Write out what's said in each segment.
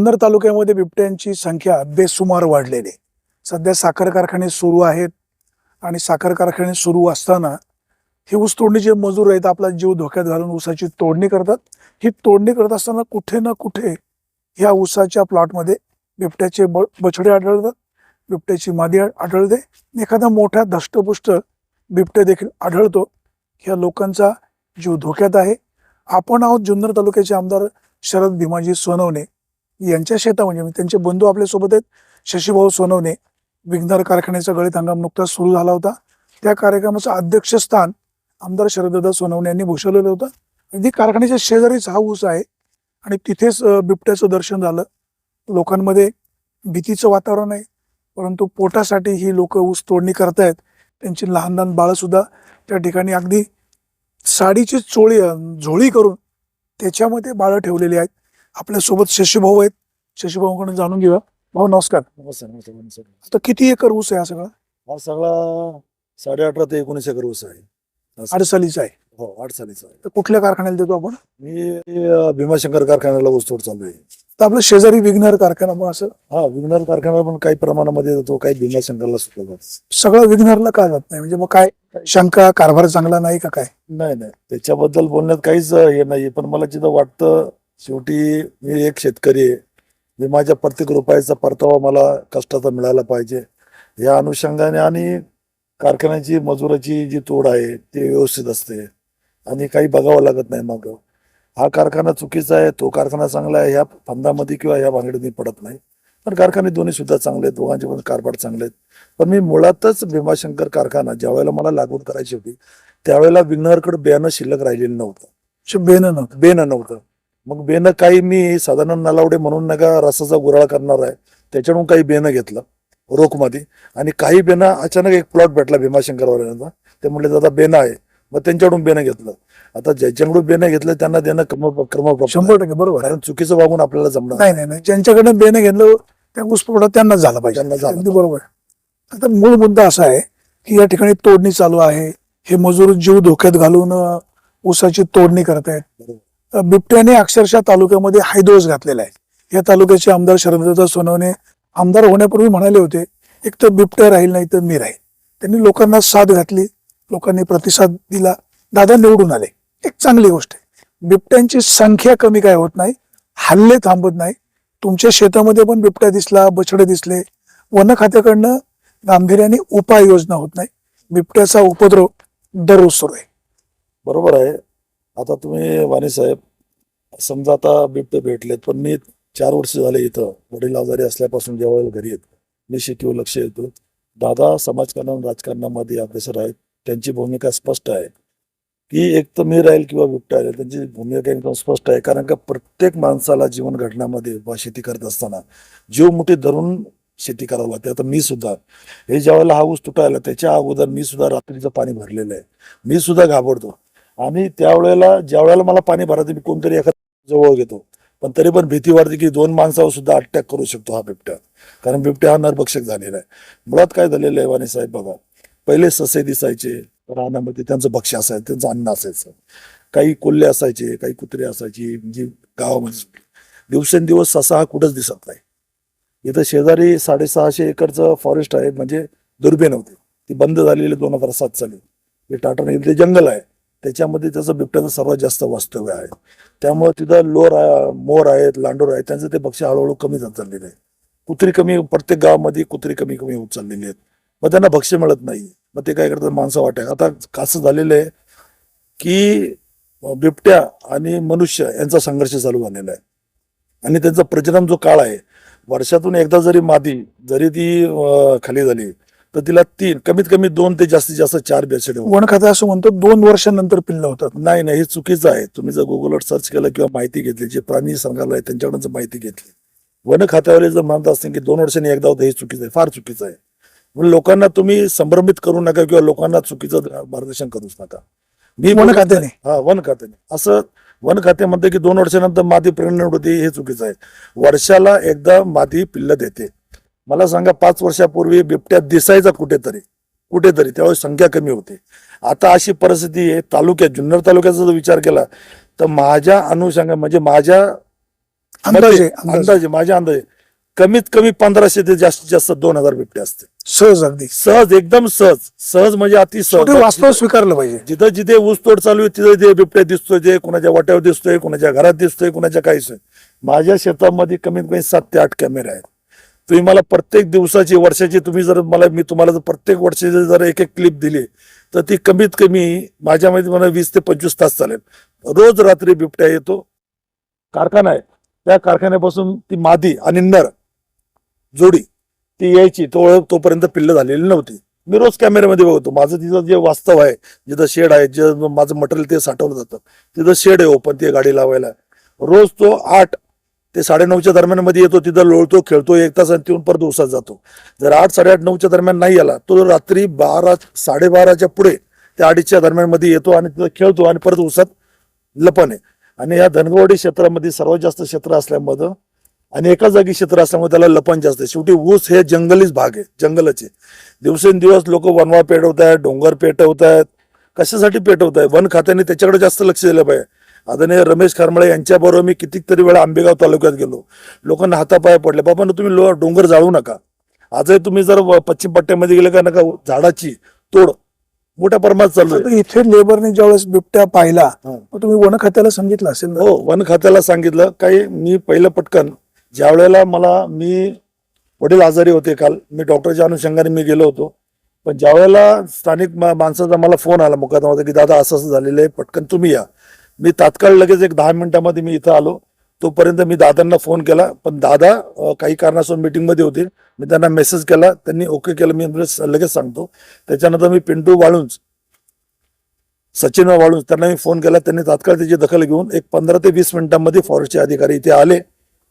जुन्नर तालुक्यामध्ये बिबट्यांची संख्या बेसुमार वाढलेली आहे. सध्या साखर कारखाने सुरू आहेत आणि साखर कारखाने सुरू असताना हे ऊस तोडणीचे मजूर आहेत आपला जीव धोक्यात घालून ऊसाची तोडणी करतात. ही तोडणी करत असताना कुठे ना कुठे ह्या ऊसाच्या प्लॉटमध्ये बिबट्याचे ब बछडे आढळतात बिबट्याची मादी आढळते. एखादा मोठा धष्टपुष्ट बिबट्या देखील आढळतो. ह्या लोकांचा जीव धोक्यात आहे. आपण आहोत जुन्नर तालुक्याचे आमदार शरद भीमाजी सोनवणे. यांच्या शेतामध्ये म्हणजे, म्हणजे त्यांचे बंधू आपल्यासोबत आहेत. शशीभाऊ सोनवणे विघ्नार कारखान्याचा गळीत हंगाम नुकताच सुरू झाला होता. त्या कार्यक्रमाचं अध्यक्षस्थान आमदार शरददा सोनवणे यांनी भूषवलेलं होतं. अगदी कारखान्याच्या शेजारीच हा ऊस आहे आणि तिथेच बिबट्याचं दर्शन झालं. लोकांमध्ये भीतीचं वातावरण आहे. परंतु पोटासाठी ही लोक ऊस तोडणी करतायत. त्यांची लहान लहान बाळंसुद्धा त्या ठिकाणी अगदी साडीची चोळी झोळी करून त्याच्यामध्ये बाळं ठेवलेली आहेत. आपल्यासोबत शशीभाऊ आहेत. शशीभाऊकडून जाणून घेऊया. भाऊ नमस्कार. नमस्कार नमस्कार नमस्कार. आता किती एकर ऊस आहे हा सगळा? हा सगळा साडे अठरा ते एकोणीस एकर ऊस आहे. असं- अडसालीचा आहे. हो आठ सालीचा आहे. तर कुठल्या कारखान्याला देतो आपण? मी अं, भीमाशंकर कारखान्याला ऊसतोड चालू आहे. तर आपलं शेजारी विघ्नर कारखाना मग असं? हा विघ्नर कारखाना पण काही प्रमाणामध्ये देतो काही भीमाशंकरला सुद्धा जातो सगळं विघ्नरला का जात नाही? म्हणजे मग काय? शंका कारभार चांगला नाही का काय? नाही नाही. त्याच्याबद्दल बोलण्यात काहीच अं, हे नाही पण मला जिथं वाटतं शेवटी मी एक शेतकरी आहे. मी माझ्या प्रत्येक रुपयाचा परतावा मला कष्टाचा मिळाला पाहिजे. या अनुषंगाने आणि कारखान्याची मजुराची जी तोड आहे ती व्यवस्थित असते. आणि काही बघावं लागत नाही मग. हा कारखाना चुकीचा आहे तो कारखाना चांगला आहे ह्या फंदामध्ये किंवा ह्या भानगडीत पडत नाही. पण कारखाने दोन्ही सुद्धा चांगले आहेत दोघांचे पण कारभार चांगले आहेत. पण मी मुळातच भीमाशंकर कारखाना ज्या वेळेला मला लागवड करायची होती त्यावेळेला विघ्नरकडे बियाणं शिल्लक राहिलेलं नव्हतं. बेन नव्हतं. बेनं नव्हतं. मग बेनं काही मी साधारण नलावडे म्हणून नका रसाचा गुराळ करणार आहे. त्याच्याकडून काही बेनं घेतलं रोखमध्ये. आणि काही बेनं अचानक एक प्लॉट भेटला भीमाशंकरवाल्यांचा. ते म्हणले दादा बेनं आहे. मग त्यांच्याकडून बेनं घेतलं. आता ज्याच्याकडून बेनं घेतलं त्यांना देणं क्रम क्रम शंभर टक्के बरोबर. आहे. कारण चुकीचं वागून आपल्याला जमणार नाही. नाही नाही ज्यांच्याकडनं बेन घेतलं त्या ऊसपुरवठा त्यांनाच झाला पाहिजे. त्यांना झाला बरोबर. आता मूळ मुद्दा असा आहे की या ठिकाणी तोडणी चालू आहे. हे मजूर जीव धोक्यात घालून ऊसाची तोडणी करतायत. बिबट्याने अक्षरशः तालुक्यामध्ये हायदोस घातलेला आहे. या तालुक्याचे आमदार शरददा सोनवणे आमदार होण्यापूर्वी म्हणाले होते एक तर बिबट्या राहील नाही तर मी राहील. त्यांनी लोकांना साथ घातली लोकांनी प्रतिसाद दिला दादा निवडून आले. एक चांगली गोष्ट आहे. बिबट्यांची संख्या कमी काय होत नाही हल्ले थांबत नाही. तुमच्या शेतामध्ये पण बिबट्या दिसला बछडे दिसले. वन खात्याकडनं गांभीर्याने उपाययोजना होत नाही. बिबट्याचा उपद्रव दररोज सुरू आहे. बरोबर आहे. आता तुम्ही वाणी साहेब समजा आता बिबटे भेटलेत पण मी चार वर्ष झाले इथं. वडील आजारी असल्यापासून जेव्हा घरी येत मी शेतीवर लक्ष देतो. दादा समाजकारण राजकारणामध्ये अग्रेसर आहेत. त्यांची भूमिका स्पष्ट आहे. की एक तर मी राहील किंवा बिबटे राहील त्यांची भूमिका एकदम स्पष्ट आहे. कारण का प्रत्येक माणसाला जीवन घडण्यामध्ये वा शेती करत असताना जीव मुठी धरून शेती करावं लागते. आता मी सुद्धा हे ज्यावेळेला हा ऊस तुटायला त्याच्या अगोदर मी सुद्धा रात्रीचं पाणी भरलेलं आहे. मी सुद्धा घाबरतो. आणि त्यावेळेला ज्या वेळेला मला पाणी भरायचं मी कोणतरी एखाद्या जवळ घेतो. पण तरी पण भीती वाटते की दोन माणसावर सुद्धा अटॅक करू शकतो हा बिबट्या. कारण बिबट्या हा नरभक्षक झालेला आहे. मुळात काय झालेलं आहे वाणी साहेब बघा. पहिले ससे दिसायचे रानामध्ये त्यांचं भक्ष्य असायचं त्यांचं अन्न असायचं. काही कोल्हे असायचे काही कुत्रे असायची जी म्हणजे गावामध्ये म्हणजे. दिवसेंदिवस ससा हा कुठंच दिसत नाही. इथं शेजारी साडेसहाशे एकरचं फॉरेस्ट आहे म्हणजे दुर्बीण होते. ती बंद झालेली दोन हजार सात साली. हे टाटा ते जंगल आहे. त्याच्यामध्ये त्याचं बिबट्याचं सर्वात जास्त वास्तव्य आहे. त्यामुळे तिथं लोर मोर आहेत लांडोर आहेत त्यांचं ते पक्षी हळूहळू कमी जात चाललेले आहे कुत्री कमी प्रत्येक गावामध्ये कुत्री कमी कमी होत चाललेली आहेत. मग त्यांना भक्ष्य मिळत नाही. मग ते काय करतात? माणसं वाटे आता कसं झालेलं आहे की बिबट्या आणि मनुष्य यांचा संघर्ष चालू झालेला आहे. आणि त्यांचा प्रजनन जो काळ आहे वर्षातून एकदा जरी मादी जरी ती खाली झाली तर तिला तीन कमीत कमी दोन ते जास्तीत जास्त चार बेसडे वन खातं असं म्हणतो दोन वर्षानंतर पिल्लं होतात. नाही नाही हे चुकीचं आहे. तुम्ही जर गुगलवर सर्च केलं किंवा माहिती घेतली जे प्राणी संग्रहालय त्यांच्याकडून जर माहिती घेतली. वन खात्यावाले जर म्हणत असतील की दोन वर्षांनी एकदा होतं हे चुकीचं आहे फार चुकीचं आहे. म्हणून लोकांना तुम्ही संभ्रमित करू नका किंवा लोकांना चुकीचं मार्गदर्शन करूच नका. मी वन खात्याने हा वन खात्याने असं वन खाते म्हणते की दोन वर्षानंतर मादी प्रेग्नंट होती हे चुकीचं आहे. वर्षाला एकदा मादी पिल्ल देते. मला सांगा पाच वर्षापूर्वी बिबट्या दिसायचा कुठेतरी कुठेतरी त्यावेळेस संख्या कमी होती. आता अशी परिस्थिती आहे तालुक्यात जुन्नर तालुक्याचा जर विचार केला तर माझ्या अनुषंगा म्हणजे माझ्या अंदाजे अंदाजे. माझ्या अंदाजे कमीत कमी पंधराशे ते जास्तीत जास्त दोन हजार बिबटे असते सहज अगदी. सहज एकदम सहज. सहज म्हणजे अति सहज वास्तव स्वीकारलं पाहिजे. जिथं जिथे ऊसतोड चालू आहे तिथे ते बिबट्या दिसतोय ते कुणाच्या वाट्यावर दिसतोय कुणाच्या घरात दिसतोय कुणाच्या काहीच माझ्या शेतामध्ये कमीत कमी सात ते आठ कॅमेरे आहेत. तुम्ही मला प्रत्येक दिवसाची वर्षाची तुम्ही जर मला मी तुम्हाला जर प्रत्येक वर्षाची जर एक एक क्लिप दिली तर ती कमीत कमी माझ्यामध्ये मला वीस ते पंचवीस तास चालेल. रोज रात्री बिबट्या येतो. कारखाना आहे. त्या कारखान्यापासून ती मादी आणि नर जोडी ती यायची. तो तोपर्यंत पिल्ल झालेली नव्हती. मी रोज कॅमेऱ्यामध्ये बघतो. माझं तिथं जे वास्तव आहे जिथं शेड आहे जे माझं मटेरियल ते साठवलं जातं तिथं शेड आहे ओपन ती गाडी लावायला. रोज तो आठ ते साडेनऊच्या दरम्यानमध्ये येतो तिथं लोळतो खेळतो एक तास आणि तिथून परत उसात जातो. जर आठ साडेआठ नऊच्या दरम्यान नाही आला तो रात्री बारा साडेबाराच्या पुढे त्या अडीचच्या दरम्यानमध्ये येतो आणि तिथं खेळतो आणि परत उसात लपन आहे आणि या धनगवडी क्षेत्रामध्ये सर्वात जास्त क्षेत्र असल्यामुळं आणि एका जागी क्षेत्र असल्यामुळे त्याला लपण जास्त आहे. शेवटी ऊस हे जंगलीच भाग आहे जंगलाचे दिवसेंदिवस लोक वनवा पेटवत आहेत डोंगर पेटवत आहेत कशासाठी पेटवत आहे वन खात्याने त्याच्याकडे जास्त लक्ष दिलं पाहिजे. आदरणीय रमेश खारमळे यांच्याबरोबर मी कितीतरी वेळा आंबेगाव तालुक्यात गेलो. लोकांना हातापाय पडले. बाबा तुम्ही लो- डोंगर जाळू नका. आजही तुम्ही जर पश्चिम पट्ट्यामध्ये गेले का नका झाडाची तोड मोठ्या प्रमाणात चालू आहे. इथे लेबरने ज्यावेळेस बिबट्या पाहिला तुम्ही वन खात्याला सांगितलं असेल ना? हो वन खात्याला सांगितलं. काही मी पहिलं पटकन ज्या वेळेला मला मी वडील आजारी होते काल मी डॉक्टरच्या अनुषंगाने मी गेलो होतो. पण ज्या वेळेला स्थानिक माणसाचा मला फोन आला होता की दादा असं असं झालेलं आहे पटकन तुम्ही या. मी तात्काळ लगेच एक दहा मिनिटामध्ये मी इथं आलो. तोपर्यंत मी दादांना फोन केला. पण दादा काही कारणास्तव मीटिंगमध्ये होते. मी त्यांना मेसेज केला. त्यांनी ओके केलं. मी लगेच सांगतो. त्याच्यानंतर मी पिंटू वाळुंज सचिन वाळून त्यांना मी फोन केला. त्यांनी तात्काळ त्याची दखल घेऊन एक पंधरा ते वीस मिनिटांमध्ये फॉरेस्टचे अधिकारी इथे आले.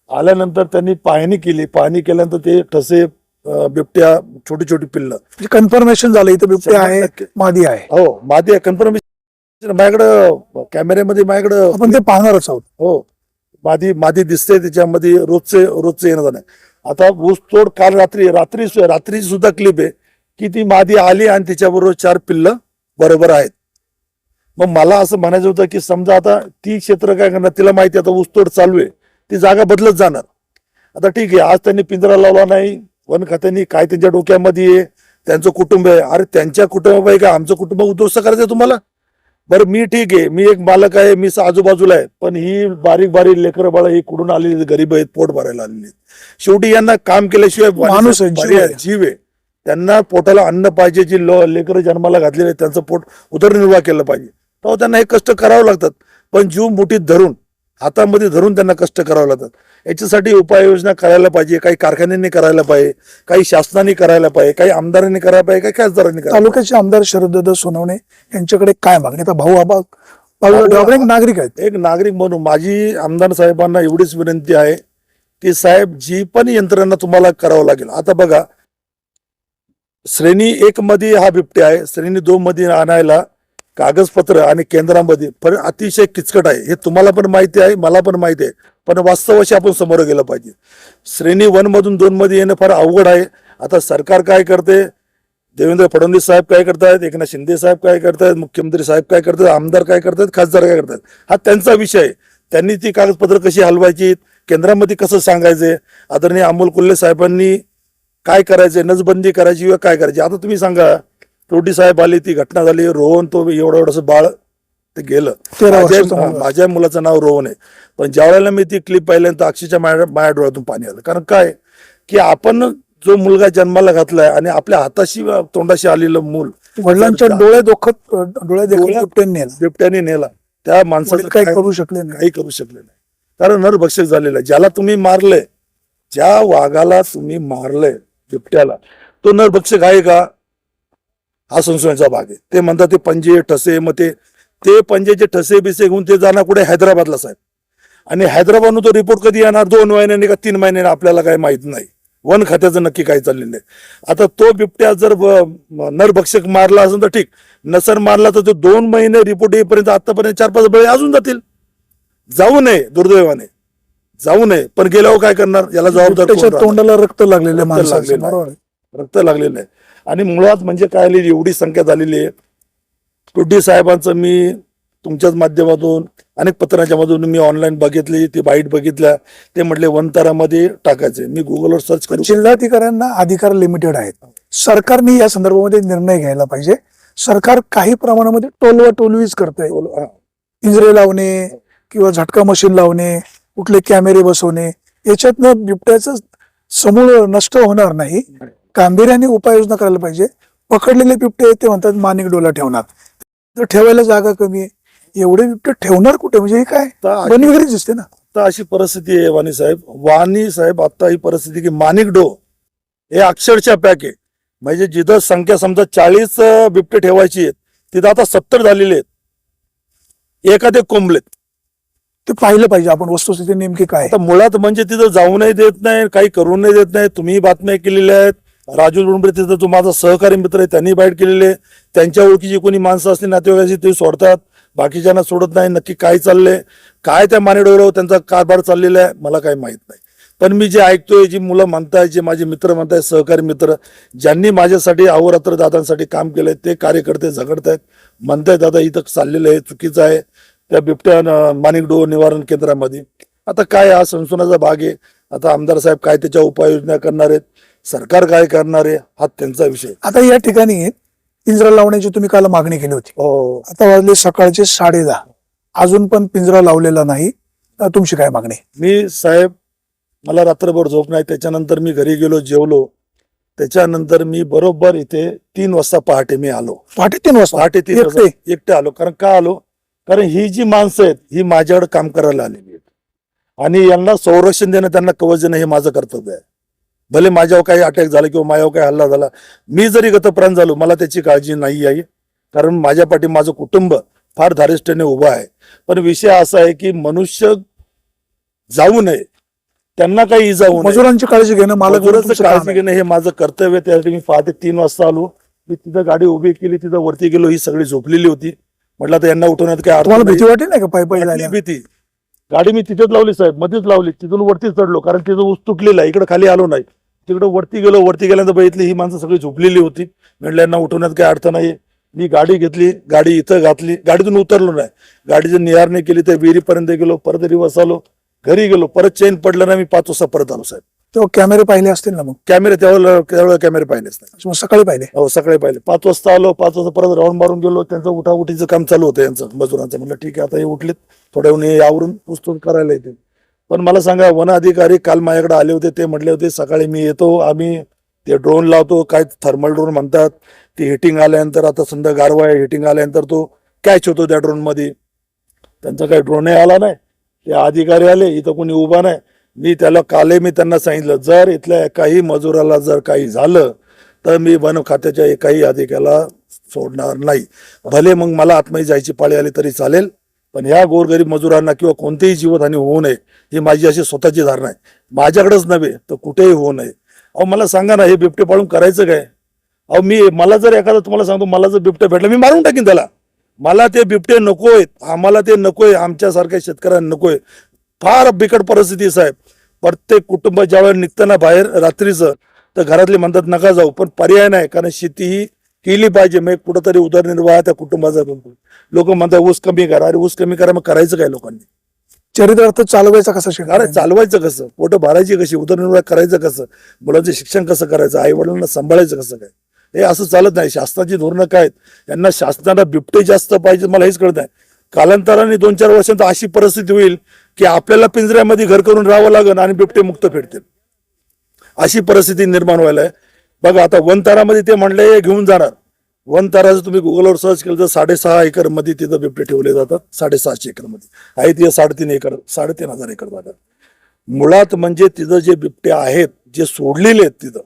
आल्यानंतर त्यांनी पाहणी केली. पाहणी केल्यानंतर ते ठसे बिबट्या छोटी छोटी पिल्ल. म्हणजे कन्फर्मेशन झालं. इथे बिबट्या आहे. मादी आहे. हो माझे कन्फर्मेशन माझ्याकडं कॅमेऱ्यामध्ये माझ्याकडं आपण ते पाहणारच आहोत. हो. मादी मादी दिसते त्याच्यामध्ये रोजचे रोजचे येणं जाणं. आता ऊसतोड काल रात्री रात्री रात्री सुद्धा क्लिप आहे. की ती मादी आली आणि तिच्याबरोबर चार पिल्ल बरोबर आहेत. मग मला असं म्हणायचं होतं की समजा आता ती क्षेत्र काय करणार? तिला माहिती आता ऊसतोड चालू आहे. ती जागा बदलत जाणार. आता ठीक आहे आज त्यांनी पिंजरा लावला नाही. वन खात्याने काय त्यांच्या डोक्यामध्ये आहे? त्यांचं कुटुंब आहे. अरे त्यांच्या कुटुंब आहे का आमचं कुटुंब उद्ध्वस्त करायचं तुम्हाला? बरं मी ठीक आहे. मी एक मालक आहे मी आजूबाजूला आहे. पण ही बारीक बारीक लेकरं बाळ ही कुठून आलेली गरीब आहेत पोट भरायला आलेली आहेत. शेवटी यांना काम केल्याशिवाय माणूस जीव आहे. त्यांना पोटाला अन्न पाहिजे जी लेकरं जन्माला घातलेले आहेत, त्यांचं पोट उदरनिर्वाह केलं पाहिजे. तेव्हा त्यांना हे कष्ट करावं लागतात. पण जीव मुठीत धरून हातामध्ये धरून त्यांना कष्ट करावं लागतात याच्यासाठी उपाययोजना करायला पाहिजे. काही कारखान्यांनी करायला पाहिजे. काही शासनाने करायला पाहिजे. काही आमदारांनी करायला पाहिजे. काही खासदारांनी. तालुक्याचे आमदार शरददादा सोनवणे यांच्याकडे काय मागणी? आता भाऊ आबा भाऊ डॉक्टर नागरिक आहेत. एक नागरिक म्हणून माझी आमदार साहेबांना एवढीच विनंती आहे की साहेब जी पण यंत्रणा तुम्हाला करावं लागेल. आता बघा श्रेणी एक मध्ये हा बिबटे आहे. श्रेणी दोन मध्ये आणायला कागदपत्र आणि केंद्रामध्ये. पण अतिशय किचकट आहे. हे तुम्हाला पण माहिती आहे मला पण माहिती आहे. पण वास्तवाशी आपण समोर गेलं पाहिजे. श्रेणी वन मधून येणं फार अवघड आहे. आता सरकार काय करते? देवेंद्र फडणवीस साहेब काय करतायत? एकनाथ शिंदे साहेब काय करतायत? मुख्यमंत्री साहेब काय करतात? आमदार काय करतात? खासदार काय करतात? हा त्यांचा विषय आहे. त्यांनी ती कागदपत्र कशी हलवायची? केंद्रामध्ये कसं सांगायचे? आदरणीय अमोल कुल्ले साहेबांनी काय करायचे? नजबंदी करायची किंवा काय करायची? आता तुम्ही सांगा. तोटी साहेब आली ती घटना झाली. रोहन तो एवढं एवढंसं बाळ ते गेलं. माझ्या. माझ्या मुलाचं नाव रोहन आहे. पण ज्या वेळेला मी ती क्लिप पाहिल्यानंतर अक्षरशः माझ्या माझ्या डोळ्यातून पाणी आलं. कारण काय? की आपण जो मुलगा जन्माला घातलाय आणि आपल्या हाताशी तोंडाशी आलेलं मूल वडिलांच्या जर- डोळे दोखत डोळे देखील डोळ्यात- बिबट्याने नेला. बिबट्याने नेला. त्या माणसाचं काही काय- करू शकले नाही. काही करू शकले नाही. कारण नरभक्षक झालेला आहे. ज्याला तुम्ही मारलंय ज्या वाघाला तुम्ही मारलंय बिबट्याला तो नरभक्षक आहे का? हा संशोधनाचा भाग आहे. ते म्हणतात ते पंजे ठसे मग ते ते पंजेचे ठसे बिसे घेऊन ते जाणार कुठे? हैदराबादला साहेब. आणि हैदराबादनं तो रिपोर्ट कधी येणार? दोन महिन्यांनी का तीन महिन्यांनी? आपल्याला काही माहीत नाही. वन खात्याचं नक्की काय चाललेलं आहे आता तो बिबट्या जर नरभक्षक मारला असेल तर ठीक. नसर मारला तर तो दोन महिने रिपोर्ट येईपर्यंत आतापर्यंत चार पाच बळे अजून जातील. जाऊ नये दुर्दैवाने. जाऊ नये. पण गेल्यावर काय करणार? याला जबाबदार? तोंडाला रक्त लागलेलं आहे. रक्त लागलेलं आहे. आणि मुळात म्हणजे काय आलेली एवढी संख्या झालेली आहे. टुड्डी साहेबांचं मी तुमच्याच माध्यमातून अनेक पत्रांच्या मधून मी ऑनलाईन बघितली ती बाईट बघितल्या. ते म्हटले वनतारामध्ये टाकायचे. मी गुगलवर सर्च करू. जिल्हाधिकाऱ्यांना अधिकार लिमिटेड आहेत. सरकारने या संदर्भामध्ये निर्णय घ्यायला पाहिजे. सरकार काही प्रमाणामध्ये टोलवा टोलवीच करतंय. पिंजरे लावणे किंवा झटका मशीन लावणे कुठले कॅमेरे बसवणे याच्यातनं बिबट्याचं समूळ नष्ट होणार नाही. गांभीर्याने उपाययोजना करायला पाहिजे. पकडलेले बिबटे ते म्हणतात माणिक डोला ठेवणार. तर ठेवायला जागा कमी आहे. एवढे बिबटे ठेवणार कुठे? म्हणजे हे काय? वगैरे दिसते ना. आता अशी परिस्थिती आहे वाणी साहेब. वाणी साहेब आता ही परिस्थिती की माणिक डो हे अक्षरशः पॅक आहे. म्हणजे जिथं संख्या समजा चाळीस बिबटे ठेवायची आहेत तिथं आता सत्तर झालेले आहेत. एखादे कोंबलेत. ते पाहिलं पाहिजे आपण वस्तुस्थिती नेमकी काय मुळात म्हणजे तिथं जाऊनही देत नाही काही करून नाही देत नाही तुम्ही बातम्या केलेल्या आहेत. राजू बुंबरे तिथं तो माझा सहकारी मित्र आहे त्यांनी बाईट केलेले आहे. त्यांच्या ओळखीची कोणी माणसं असली नातेवाईकाची ते सोडतात. बाकीच्यांना सोडत नाही. नक्की काय चाललंय? काय त्या मानेडोरावर त्यांचा कारभार चाललेला आहे? मला काही माहीत नाही. पण मी जे ऐकतोय जी मुलं म्हणताय जे माझे मित्र म्हणताय सहकारी मित्र ज्यांनी माझ्यासाठी अहोरात्र दादांसाठी काम केलंय ते कार्यकर्ते झगडतायत. म्हणताय दादा इथं चाललेलं आहे चुकीचं आहे. त्या बिबट्या मानिक डो निवारण केंद्रामध्ये. आता काय हा संशोधनाचा भाग आहे? आता आमदार साहेब काय त्याच्या उपाययोजना करणार आहेत? सरकार काय करणार आहे हा त्यांचा विषय. आता या ठिकाणी पिंजरा लावण्याची तुम्ही काल मागणी केली होती. हो. आता वाजले सकाळचे साडे दहा. अजून पण पिंजरा लावलेला नाही. तुमची काय मागणी? मी साहेब मला रात्रभर झोप नाही त्याच्यानंतर मी घरी गेलो जेवलो. त्याच्यानंतर मी बरोबर इथे तीन वाजता पहाटे मी आलो. पहाटे तीन वाजता? पहाटे तीन एकटे? वाजता. एकटे आलो. कारण का आलो? कारण ही जी माणसं आहेत ही माझ्याकडे काम करायला आलेली आहेत. आणि यांना संरक्षण देणं त्यांना कवच देणं हे माझं कर्तव्य आहे. भले माझ्यावर काही अटॅक झाला किंवा माझ्यावर काही हल्ला झाला मी जरी गतप्राण झालो मला त्याची काळजी नाही आहे. कारण माझ्या पाठी माझं कुटुंब फार धारिष्ठ्याने उभं आहे. पण विषय असा आहे की मनुष्य जाऊ नये. त्यांना काही इजा होऊ मजुरांची काळजी घेणं मला काळजी घेणं हे माझं कर्तव्य आहे. त्यासाठी मी पहाटे तीन वाजता आलो. मी तिथं गाडी उभी केली तिथं वरती गेलो ही सगळी झोपलेली होती. म्हटलं आता यांना उठवण्यात काय. भीती वाटली नाही का? पायी पायी भीती. गाडी मी तिथेच लावली साहेब मध्येच लावली. तिथून वरती चढलो कारण तिथं ऊस तुटलेला इकडे खाली आलो नाही. तिकडे वरती गेलो वरती गेल्यानंतर बघितली ही माणसं सगळी झोपलेली होती. म्हटलं यांना उठवण्यात काय अर्थ नाही मी गाडी घेतली गाडी इथं घातली. गाडीतून उतरलो नाही. गाडीचं निहारणी केली तर विहिरीपर्यंत गेलो परत रिवर्स आलो घरी गेलो परत चेन पडलं ना मी पाच वाजता परत आलो साहेब. तेव्हा कॅमेरे पाहिले असतील ना मग? कॅमेरे त्यावेळेला त्यावेळेला कॅमेरे पाहिलेच नाही. मग सकाळी पाहिले? हो सकाळी पाहिले. पाच वाजता आलो पाच वाजता परत राऊंड मारून गेलो. त्यांचं उठाउठीचं काम चालू होतं यांचं मजुरांचं. म्हणलं ठीक आहे आता हे उठलेत. थोड्या आवरून पुस्तक करायला येतील. पण मला सांगा वन अधिकारी काल माझ्याकडे आले होते ते म्हटले होते सकाळी मी येतो आम्ही ते ड्रोन लावतो. काय थर्मल ड्रोन म्हणतात ते हिटिंग आल्यानंतर आता समजा गारवा आहे हिटिंग आल्यानंतर तो कॅच होतो त्या ड्रोनमध्ये त्यांचा काही ड्रोनही आला नाही. ते अधिकारी आले इथं कोणी उभा नाही. मी त्याला काले मी त्यांना सांगितलं जर इथल्या एकाही मजुराला जर काही झालं तर मी वन खात्याच्या एकाही अधिकाऱ्याला सोडणार नाही. भले मग मला आत्मही जायची पाळी आली तरी चालेल पण ह्या गोरगरीब मजुरांना किंवा कोणतीही जीवतहानी होऊ नये ही माझी अशी स्वतःची धारणा आहे. माझ्याकडेच नव्हे तर कुठेही होऊ नये. अहो मला सांगा ना हे बिबटे पाळून करायचं काय? अहो मी मला जर एखादा तुम्हाला सांगतो मला जर बिबटे भेटला मी मारून टाकीन त्याला. मला ते बिबटे नकोय आम्हाला ते नकोय. आमच्यासारख्या शेतकऱ्यांना नकोय. फार बिकट परिस्थिती आहे, साहेब. प्रत्येक कुटुंब ज्यावेळेला निघताना बाहेर रात्रीचं तर घरातले म्हणतात नका जाऊ. पण पर्याय नाही कारण शेती ही केली पाहिजे. मग कुठंतरी उदरनिर्वाह त्या कुटुंबाचा. लोक म्हणतात ऊस कमी करा. अरे ऊस कमी करा मग करायचं काय लोकांनी? चरित्रार्थ चालवायचा कसा अरे शिकणार चालवायचं कसं? पोटं भरायची कशी? उदरनिर्वाह करायचं कसं? मुलांचं शिक्षण कसं करायचं? आई वडिलांना सांभाळायचं कसं काय? हे असं चालत नाही. शासनाची धोरणं काय आहेत? यांना शासनाला बिबटे जास्त पाहिजे मला हेच कळत नाही. कालांतराने दोन चार वर्षांत अशी परिस्थिती होईल की आपल्याला पिंजऱ्यामध्ये घर करून राहावं लागेल आणि बिबटे मुक्त फिरतील अशी परिस्थिती निर्माण व्हायला आहे. बघा आता वनतारामध्ये ते म्हणले घेऊन जाणार. वनताराचं तुम्ही गुगलवर सर्च केलं तर साडेसहा एकरमध्ये तिथं बिबटे ठेवले जातात साडेसहाशे एकरमध्ये आहे तिथं साडेतीन एकर साडेतीन हजार एकर जागा मुळात म्हणजे तिथं जे बिबटे आहेत जे सोडलेले आहेत तिथं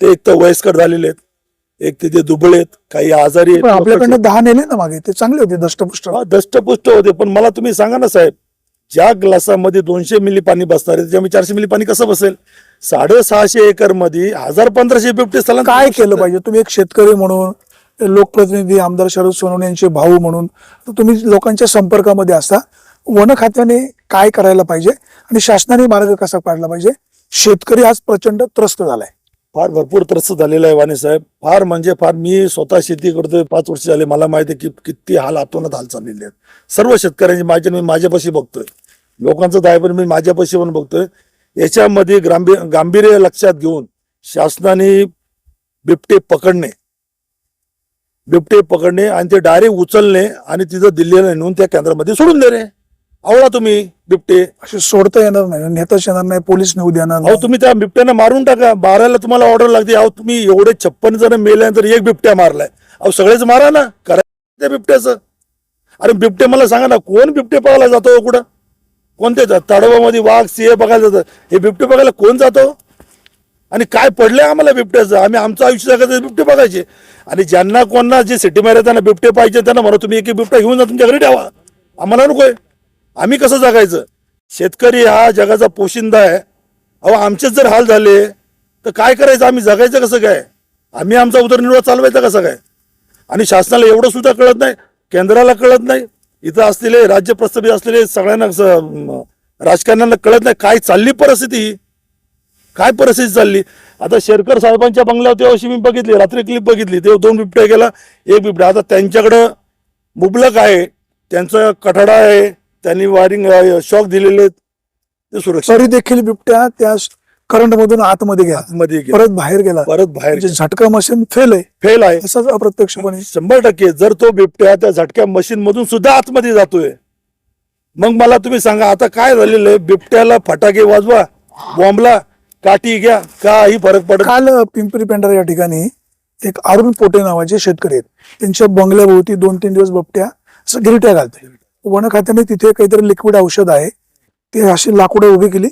ते एक तर वयस्कर झालेले आहेत एक तिथे दुबळे आहेत काही आजारी आहेत. आपल्याकडनं दहा नेले ना मागे ते चांगले होते दष्टपुष्ट. दष्टपुष्ट होते पण मला तुम्ही सांगा ना साहेब ज्या ग्लासामध्ये दोनशे मिली पाणी बसणार आहे त्याच्यामध्ये चारशे मिली पाणी कसं बसेल? साडेसहाशे एकरमध्ये हजार पंधराशे बिबटे स्थलांतर काय केलं. पाहिजे? तुम्ही एक शेतकरी म्हणून लोकप्रतिनिधी आमदार शरद सोनवणे यांचे भाऊ म्हणून तर तुम्ही लोकांच्या संपर्कामध्ये असता. वन खात्याने काय करायला पाहिजे आणि शासनाने मार्ग कसा काढला पाहिजे? शेतकरी आज प्रचंड त्रस्त झालाय. फार भरपूर त्रस्त झालेला आहे वाणी साहेब फार म्हणजे फार मी स्वतः शेती करतोय पाच वर्ष झाले. मला माहिती आहे की किती हाल आतोनात हाल चाललेले आहेत. सर्व शेतकऱ्यांची माझ्या मी माझ्यापाशी बघतोय. लोकांचं दाय पण मी माझ्यापाशी पण बघतोय. याच्यामध्ये गांभीर गांभीर्य लक्षात घेऊन शासनाने बिबटे पकडणे. बिबटे पकडणे आणि ते डायरेक्ट उचलणे आणि तिथं दिल्लीला नेऊन त्या केंद्रामध्ये सोडून देणे. आवडा तुम्ही बिबटे. असे सोडता येणार नाही. नेताच येणार नाही पोलीस नेऊ देणार अहो नाही. तुम्ही त्या बिबट्यानं मारून टाका. बाराला तुम्हाला ऑर्डर लागते. अहो तुम्ही एवढे छप्पन जण मेल्यानंतर एक बिबट्या मारलाय. अहो सगळेच मारा ना. करा त्या बिबट्याचं. अरे बिबटे मला सांगा ना कोण बिबटे बघायला जातो हो कुठं? कोणते जा- ताडोबामध्ये वाघ सिंह बघायला जातं हे बिबटे बघायला कोण जातो? आणि काय पडलंय आम्हाला बिबट्याचं? आम्ही आमचं आयुष्य जगायचं बिबटे बघायचे. आणि ज्यांना कोणना जे सिटीमध्ये त्यांना बिबटे पाहिजे त्यांना म्हणा तुम्ही एक एक बिबटा घेऊन जा तुमच्या घरी ठेवा. आम्हाला नकोय. आम्ही कसं जगायचं? शेतकरी हा जगाचा पोशिंदा आहे. अहो आमचेच जर हाल झाले तर काय करायचं? आम्ही जगायचं कसं काय? आम्ही आमचा उदरनिर्वाह चालवायचा कसा काय? आणि शासनाला एवढं सुद्धा कळत नाही केंद्राला कळत नाही इथं असलेले राज्य प्रस्थापित असलेले सगळ्यांना राजकारण्यांना कळत नाही काय चालली परिस्थिती ही. काय परिस्थिती चालली? आता शेरकर साहेबांच्या बंगल्यावर तेव्हा मी बघितली रात्री क्लिप बघितली तेव्हा दोन बिबट्या गेला एक बिबट्या. आता त्यांच्याकडं मुबलक आहे त्यांचं कठडा आहे त्यांनी वायरिंग शॉक दिलेले आहेत. ते सुरक्षा तरी देखील बिबट्या त्या करंट मधून आतमध्ये गेला. मध्ये गेला. परत बाहेर गेला. परत बाहेर म्हणजे झटका मशीन फेल आहे. फेल आहे. असंच अप्रत्यक्षपणे. शंभर टक्के जर तो बिबट्या त्या झटक्या मशीन मधून सुद्धा आतमध्ये जातोय मग मला तुम्ही सांगा आता काय झालेलं आहे? बिबट्याला फटाके वाजवा बॉम्बला काठी घ्या काही फरक पडत काल पिंपरी पेंढारा या ठिकाणी एक अरुण पोटे नावाचे शेतकरी आहेत. त्यांच्या बंगल्याभोवती दोन तीन दिवस बिबट्या असं गिरट्या घालते वन खात्याने तिथे काहीतरी लिक्विड औषध आहे. ते अशी लाकडं उभी केली.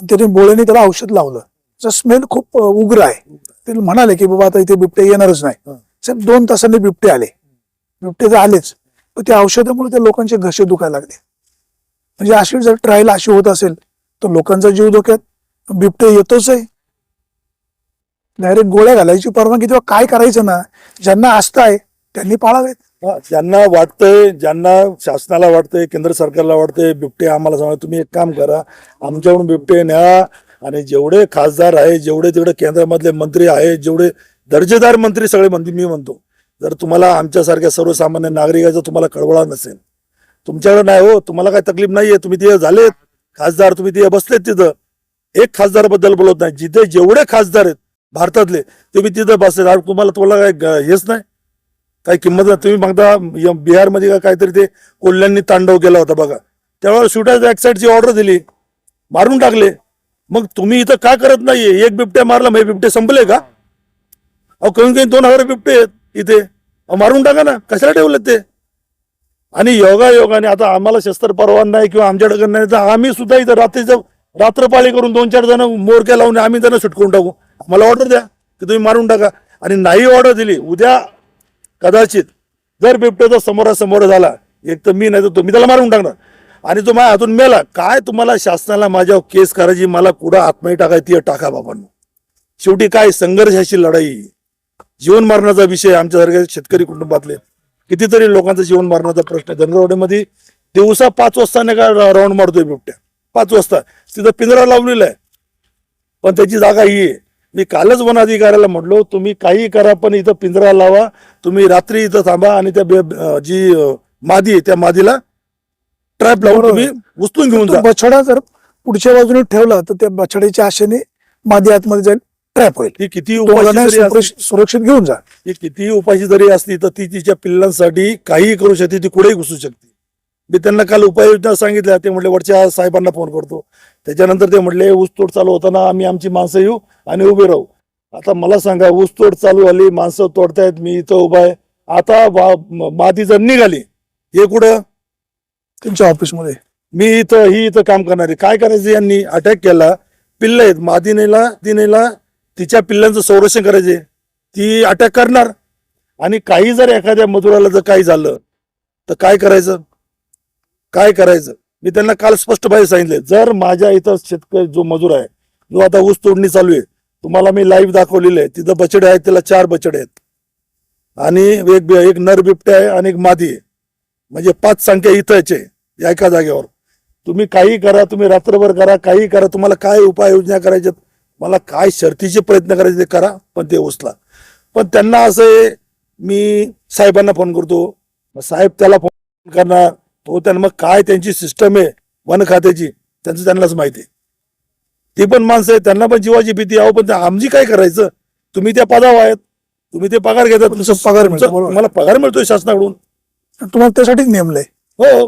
त्याने बोळ्याने त्याला औषध लावलं. त्याचा स्मेल खूप उग्र आहे. ते म्हणाले की बाबा आता इथे बिबटे येणारच नाही. साहेब दोन तासांनी बिबटे आले. बिबटे तर आलेच. पण त्या औषधामुळे त्या लोकांचे घसे दुखायला लागले. म्हणजे अशी जर ट्रायल अशी होत असेल तर लोकांचा जीव धोक्यात. बिबटे येतोच आहे. डायरेक्ट गोळ्या घालायची परवानगी तेव्हा काय करायचं ना ज्यांना आस्था आहे त्यांनी पाळावेत. ज्यांना वाटतंय ज्यांना शासनाला वाटतंय केंद्र सरकारला वाटतंय बिबटे आम्हाला सांगा तुम्ही एक काम करा. आमच्याकडून बिबटे न्या आणि जेवढे खासदार आहे जेवढे तेवढे केंद्रामधले मंत्री आहेत जेवढे दर्जेदार मंत्री सगळे मंत्री मी म्हणतो जर तुम्हाला आमच्यासारख्या सर्वसामान्य नागरिकाचा तुम्हाला कळवळा नसेल तुमच्याकडे नाही हो तुम्हाला काही तकलीफ नाहीये तुम्ही तिथे झालेत खासदार तुम्ही तिथे बसलेत तिथं. एक खासदारबद्दल बोलत नाही जिथे जेवढे खासदार आहेत भारतातले तुम्ही तिथं बसलेत. तुम्हाला तुम्हाला काय हेच नाही. काही किंमत नाही. तुम्ही बघता य- बिहारमध्ये का काहीतरी ते कोल्ह्यांनी तांडव केला होता बघा. त्यावेळेला शूटर एक्साईडची ऑर्डर दिली. मारून टाकले. मग तुम्ही इथं का करत नाहीये? एक बिबट्या मारला म्हणजे बिबटे संपले का? अहो कमी कमी दोन हजार बिबटे आहेत इथे. अहो, मारून टाका ना. कशाला ठेवलेत ते? आणि योगा योगाने आता आम्हाला शस्त्र परवान नाही किंवा आमच्याकडे नाही तर आम्ही सुद्धा इथं रात्रीचं रात्रपाळी करून दोन चार जण मोरक्या लावून आम्ही त्यांना सुटकवून टाकू. मला ऑर्डर द्या की तुम्ही मारून टाका. आणि नाही ऑर्डर दिली उद्या कदाचित जर बिबट्याचा समोरासमोर झाला एक तर मी नाही तर तुम्ही त्याला मारून टाकणार. आणि तो माझ्या हातून मेला काय तुम्हाला शासनाला माझ्यावर केस करायची मला कुठं आत्मही टाकायची टाका बाबांनो. शेवटी काय संघर्षाची लढाई. जीवन मरणाचा विषय आमच्यासारख्या शेतकरी कुटुंबातले. कितीतरी लोकांचा जीवन मरणाचा प्रश्न आहे. धनगरवाडीमध्ये दिवसा पाच वाजता नाही का राऊंड मारतोय बिबट्या. पाच वाजता. तिथं पिंजरा लावलेला आहे. पण त्याची जागा ही आहे. मी कालच वन अधिकाऱ्याला म्हटलो तुम्ही काही करा पण इथं पिंजरा लावा. तुम्ही रात्री इथं थांबा आणि त्या जी मादी त्या मादीला ट्रॅप लावून. तुम्ही उचलून घेऊन जा. बछडा जर पुढच्या बाजूने ठेवला तर त्या बछड्याच्या आशेने मादी आतमध्ये जाईल ट्रॅप होईल. ती किती सुरक्षित घेऊन जा. ती किती उपाशी जरी असली तर ती तिच्या पिल्लांसाठी काहीही करू शकते ती कुठेही घुसू शकते. मी त्यांना काल उपाययोजना सांगितल्या. ते म्हटले वरच्या साहेबांना फोन करतो. त्याच्यानंतर ते म्हटले ऊसतोड चालू होताना आम्ही आमची माणसं येऊ आणि उभे राहू. आता मला सांगा ऊसतोड चालू झाली माणसं तोडतायत मी इथं उभा आहे. आता माती जर निघाली हे कुठं? त्यांच्या ऑफिसमध्ये. मी इथं ही इथं काम करणारे. काय करायचं यांनी? अटॅक केला. पिल्ल आहेत. मादिनेला दिनेला तिच्या पिल्लांचं संरक्षण करायचे ती अटॅक करणार. आणि काही जर एखाद्या मजुराला जर काही झालं तर काय करायचं? काय करायचं? मी त्यांना काल स्पष्टपणे सांगितले जर माझ्या इथं शेतकरी जो मजूर आहे जो आता ऊस तोडणी चालू आहे तुम्हाला मी लाईव्ह दाखवलेलं आहे तिथं बछडे आहेत त्याला चार बछडे आहेत. आणि एक एक नर बिबटे आहे आणि एक मादी आहे. म्हणजे पाच संख्या इथंच आहे एका जागेवर. तुम्ही काही करा तुम्ही रात्रभर करा काही करा तुम्हाला काय उपाययोजना करायच्यात मला काय शर्तीचे प्रयत्न करायचे ते करा पण ते उचला पण त्यांना असं आहे मी साहेबांना फोन करतो. साहेब त्याला फोन करणार तो त्यांना मग काय त्यांची सिस्टम आहे वन खात्याची त्यांचं त्यांनाच माहिती आहे. ती पण माणसं आहे त्यांना पण जीवाची भीती अहो पण आमची काय करायचं? तुम्ही त्या पदावर आहेत. तुम्ही ते पगार घेतात. तुमचा पगार मिळतो. तुम्हाला पगार मिळतोय शासनाकडून. तुम्हाला त्यासाठीच नेमलंय हो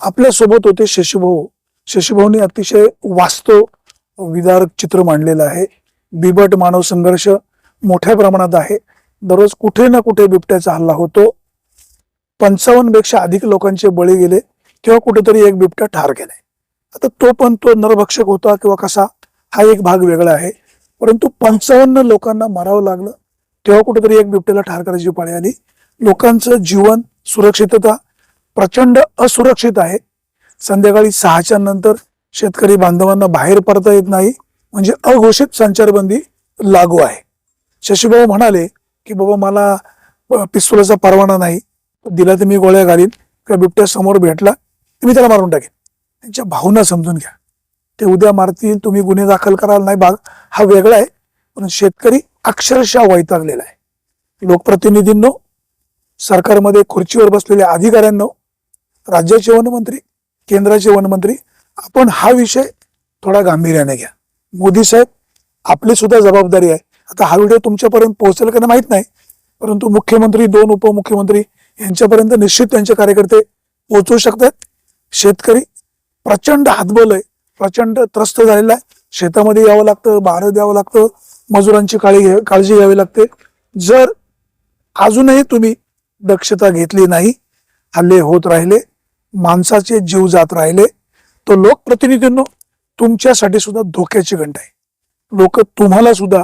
आपल्यासोबत होते शशीभाऊ. शशीभाऊनी अतिशय वास्तव विदारक चित्र मांडलेलं आहे. बिबट मानव संघर्ष मोठ्या प्रमाणात आहे. दररोज कुठे ना कुठे बिबट्याचा हल्ला होतो. पंचावन्नपेक्षा अधिक लोकांचे बळी गेले किंवा कुठेतरी एक बिबट्या ठार केलाय. आता तो पण तो नरभक्षक होता किंवा कसा हा एक भाग वेगळा आहे. परंतु पंचावन्न लोकांना मारावं लागलं तेव्हा कुठेतरी एक बिबट्याला ठार करायची पाळी आली. लोकांचं जीवन सुरक्षितता प्रचंड असुरक्षित आहे. संध्याकाळी सहाच्या नंतर शेतकरी बांधवांना बाहेर पडता येत नाही म्हणजे अघोषित संचारबंदी लागू आहे. शशीभाऊ म्हणाले की बाबा मला पिस्तुलाचा परवाना नाही दिला तर मी गोळ्या घालीन किंवा बिबट्या समोर भेटला तर मी त्याला मारून टाकेन. त्यांच्या भावना समजून घ्या. ते उद्या मारतील तुम्ही गुन्हे दाखल कराल नाही भाग हा वेगळा आहे. पण शेतकरी अक्षरशः वैतागलेला आहे. लोकप्रतिनिधींनो सरकारमध्ये खुर्चीवर बसलेल्या अधिकाऱ्यांनो राज्याचे वनमंत्री केंद्राचे वनमंत्री आपण हा विषय थोडा गांभीर्याने घ्या. मोदी साहेब आपली सुद्धा जबाबदारी आहे. आता हा व्हिडिओ तुमच्यापर्यंत पोहोचेल का नाही माहीत नाही परंतु मुख्यमंत्री दोन उपमुख्यमंत्री यांच्यापर्यंत निश्चित त्यांचे कार्यकर्ते पोहोचू शकतात. शेतकरी प्रचंड हातबल आहे. प्रचंड त्रस्त झालेला आहे. शेतामध्ये यावं लागतं बाहेर द्यावं लागतं मजुरांची काळजी काळजी घ्यावी लागते. जर अजूनही तुम्ही दक्षता घेतली नाही हल्ले होत राहिले माणसाचे जीव जात राहिले तर लोकप्रतिनिधींनो तुमच्यासाठी सुद्धा धोक्याची घंटा आहे. लोक तुम्हाला सुद्धा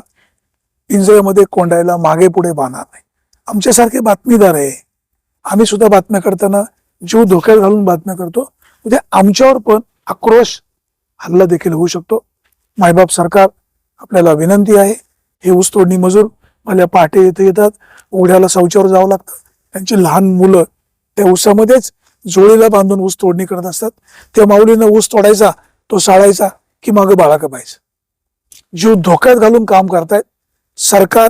पिंजऱ्यामध्ये कोंडायला मागे पुढे बांधणार नाही. आमच्यासारखे बातमीदार आहे. आम्ही सुद्धा बातम्या करताना जीव धोक्यात घालून बातम्या करतो. म्हणजे आमच्यावर पण आक्रोश हल्ला देखील होऊ शकतो. मायबाप सरकार आपल्याला विनंती आहे हे ऊसतोडणी मजूर भल्या पहाटे येथे येतात उघड्याला शौचावर जावं लागतं. त्यांची लहान मुलं त्या ऊसामध्येच जोळीला बांधून ऊस तोडणी करत असतात. त्या माऊलीनं ऊस तोडायचा तो साळायचा की मागं बाळा कपायचं. जीव धोक्यात घालून काम करतायत. सरकार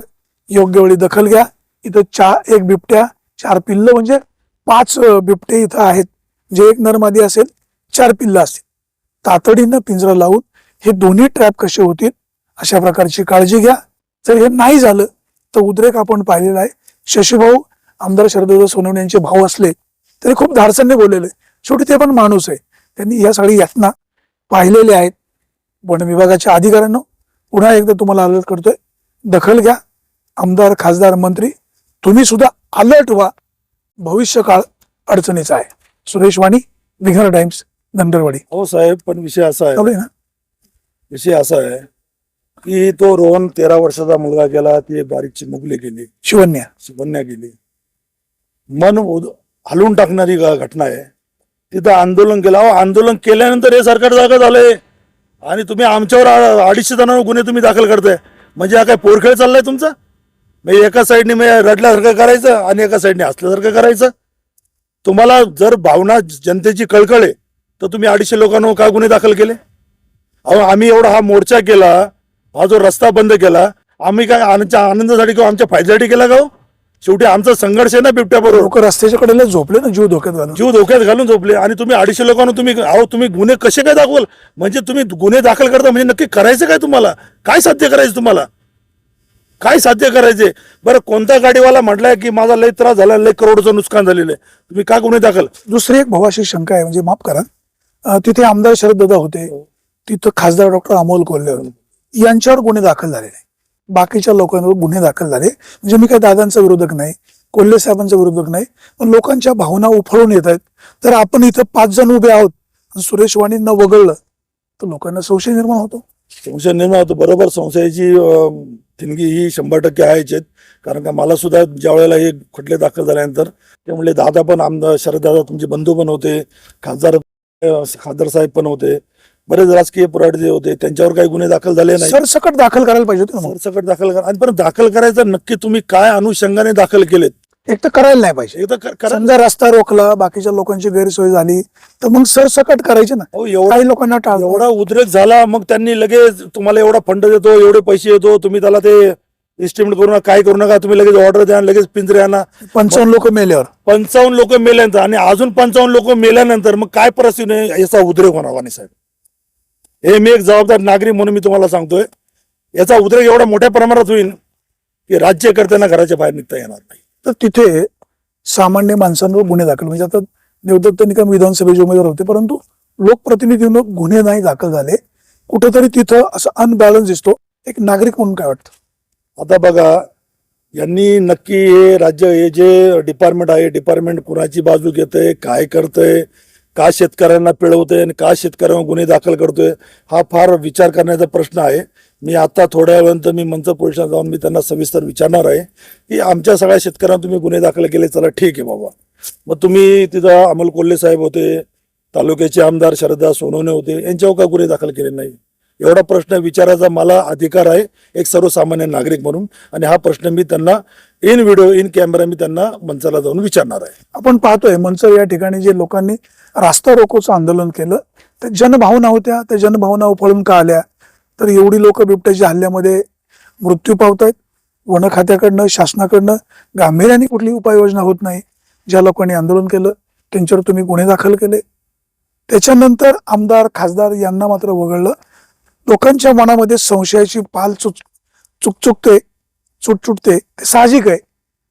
योग्य वेळी दखल घ्या. इथं चा एक बिबट्या चार पिल्ल म्हणजे पाच बिबटे इथं आहेत. जे एक नरमादी असेल चार पिल्ल असतील. तातडीनं पिंजरा लावून हे दोन्ही ट्रॅप कसे होतील अशा प्रकारची काळजी घ्या. जर हे नाही झालं तर उद्रेक आपण पाहिलेला आहे. शशीभाऊ आमदार शरददादा सोनवणे यांचे भाऊ असले तरी खूप धाडसाने बोललेले शेवटी ते पण माणूस आहे. त्यांनी या सगळी यातना पाहिलेल्या आहेत. वन विभागाच्या अधिकाऱ्यांनो पुन्हा एकदा तुम्हाला अलर्ट करतोय. दखल घ्या. आमदार खासदार मंत्री तुम्ही सुद्धा अलर्ट व्हा. भविष्य काळ अडचणीचा आहे. सुरेश वाणी विघर टाइम्स धनगरवाडी हो साहेब पण विषय असा आहे. ना? विषय असा आहे की तो रोहन तेरा वर्षाचा मुलगा गेला ती बारीकची मुगली गेली. शिवन्या सुकन्या गेली. मन हलवून टाकणारी घटना आहे. तिथं आंदोलन केलं. अहो आंदोलन केल्यानंतर हे सरकार जागा झालंय. आणि तुम्ही आमच्यावर अडीचशे जणांवर गुन्हे तुम्ही दाखल करताय. म्हणजे हा काय पोरखेळ चाललाय तुमचा? म्हणजे एका साईडने मी रडल्यासारखं करायचं आणि एका साईडने हसल्यासारखं करायचं. तुम्हाला जर भावना जनतेची कळकळ आहे तर तुम्ही अडीचशे लोकांवर का गुन्हे दाखल केले? अहो आम्ही एवढा हा मोर्चा केला हा जो रस्ता बंद केला आम्ही काय आमच्या आनंदासाठी किंवा आमच्या फायद्यासाठी केला का हो? शेवटी आमचा संघर्ष आहे ना बिबट्याबरोबर. लोक रस्त्याच्या कडेला झोपले ना जीव धोक्यात घालून. जीव धोक्यात घालून झोपले आणि तुम्ही अडीचशे लोकांना तुम्ही अहो तुम्ही गुन्हे कसे काय दाखवाल? म्हणजे तुम्ही गुन्हे दाखल करता म्हणजे नक्की करायचं काय तुम्हाला? काय साध्य करायचं तुम्हाला? काय साध्य करायचे? बरं कोणता गाडीवाला म्हटलाय की माझा लय त्रास झाला लय करोडचं नुकसान झालेलं आहे? तुम्ही का गुन्हे दाखल? दुसरी एक भावाशी शंका आहे म्हणजे माफ करा. तिथे आमदार शरद दादा होते. तिथं खासदार डॉक्टर अमोल कोल्हे होते. यांच्यावर गुन्हे दाखल झाले नाही. बाकीच्या लोकांवर गुन्हे दाखल झाले. म्हणजे मी काही दादांचा विरोधक नाही कोल्हे साहेबांचा विरोधक नाही पण लोकांच्या भावना उफळून येत आहेत. तर आपण इथं पाच जण उभे आहोत. सुरेश वाणींना वगळलं तर लोकांना संशय निर्माण होतो. संशय निर्माण होतो. बरोबर संशयाची अं, ठिणगी ही शंभर टक्के आहेच आहेत. कारण का मला सुद्धा ज्या वेळेला हे खटले दाखल झाल्यानंतर ते म्हणले दादा पण आमदार शरद दादा तुमचे बंधू पण होते खासदार खासदार साहेब पण होते. बरेच राजकीय पुराटे जे होते त्यांच्यावर काही गुन्हे दाखल झाले नाही सरसकट दाखल करायला पाहिजे. सरसकट दाखल करा. आणि पण दाखल करायचं नक्की तुम्ही काय अनुषंगाने दाखल केलेत? एक तर करायला नाही पाहिजे. हे तर क- करा. समजा रस्ता रोखला बाकीच्या लोकांची गैरसोय झाली तर मग सरसकट करायचे ना. अहो, एवढा काही लोकांना टाळ एवढा उद्रेक झाला मग त्यांनी लगेच तुम्हाला एवढा फंड देतो एवढे पैसे देतो तुम्ही त्याला ते एस्टिमेट करू नका काय करू नका तुम्ही लगेच ऑर्डर द्या लगेच पिंजरे आणा. पंचावन्न लोक मेल्यावर. पंचावन्न लोक मेल्यानंतर आणि अजून पंचावन्न लोक मेल्यानंतर मग काय परिस्थिती आहे याचा उद्रेक होणार वाणी साहेब. हे मी एक जबाबदार नागरिक म्हणून मी तुम्हाला सांगतोय. याचा उद्रेक एवढा मोठ्या प्रमाणात होईल की राज्यकर्त्यांना घराच्या बाहेर निघता येणार नाही. तर तिथे सामान्य माणसांवर गुन्हे दाखल. म्हणजे आता देवदत्त निकम विधानसभेचे उमेदवार होते परंतु लोकप्रतिनिधींवर गुन्हे नाही दाखल झाले. कुठेतरी तिथं असं अनबॅलन्स दिसतो. एक नागरिक म्हणून काय वाटतं? आता बघा यांनी नक्की हे राज्य हे जे डिपार्टमेंट आहे डिपार्टमेंट कुणाची बाजू घेतंय काय करतंय का शेतकऱ्यांना पिळवतंय आणि का शेतकऱ्यांवर गुन्हे दाखल करतोय हा फार विचार करण्याचा प्रश्न आहे. मी आता थोड्या वेळानंतर मी मंच पोलिसात जाऊन मी त्यांना सविस्तर विचारणार आहे की आमच्या सगळ्या शेतकऱ्यांना तुम्ही गुन्हे दाखल केले चला ठीक आहे बाबा. मग तुम्ही तिथं अमोल कोल्हे साहेब होते तालुक्याचे आमदार शरदा सोनवणे होते यांच्यावर का गुन्हे दाखल केले नाही? एवढा प्रश्न विचारायचा मला अधिकार आहे एक सर्वसामान्य नागरिक म्हणून. आणि हा प्रश्न मी त्यांना इन व्हिडिओ इन कॅमेरा मी त्यांना मंचाला जाऊन विचारणार आहे. आपण पाहतोय मंच या ठिकाणी जे लोकांनी रास्ता रोकोचं आंदोलन केलं त्या जनभावना होत्या त्या जनभावना उफळून का आल्या? तर एवढी लोक बिबट्याच्या हल्ल्यामध्ये मृत्यू पावत आहेत वन खात्याकडनं शासनाकडनं गांभीर्याने कुठली उपाययोजना होत नाही. ज्या लोकांनी आंदोलन केलं त्यांच्यावर तुम्ही गुन्हे दाखल केले. त्याच्यानंतर आमदार खासदार यांना मात्र वगळलं. लोकांच्या मनामध्ये संशयाची पाल चुक चुकचुकते चुटचुटते ते साहजिक आहे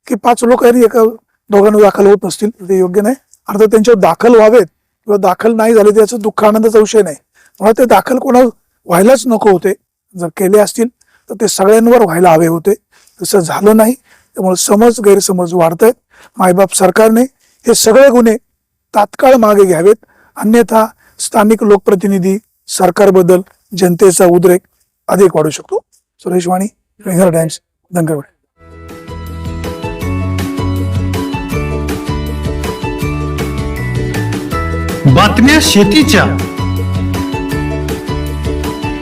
की पाच लोक एका दोघांना दाखल होत नसतील ते योग्य नाही. अर्थात त्यांच्यावर दाखल व्हावेत किंवा दाखल नाही झाले त्याचं दुःख आनंदाचा विषय नाही. मला ते दाखल कोणा व्हायलाच नको होते. जर केले असतील तर ते सगळ्यांवर व्हायला हवे होते. तसं झालं नाही. त्यामुळे समज गैरसमज वाढत आहेत मायबाप सरकारने हे सगळे गुन्हे तात्काळ मागे घ्यावेत. अन्यथा स्थानिक लोकप्रतिनिधी सरकारबद्दल जनतेचा उद्रेक अधिक वाढू शकतो. सुरेश वाणी रेंगर टाइम्स दंगरवाडी बातम्या शेतीच्या.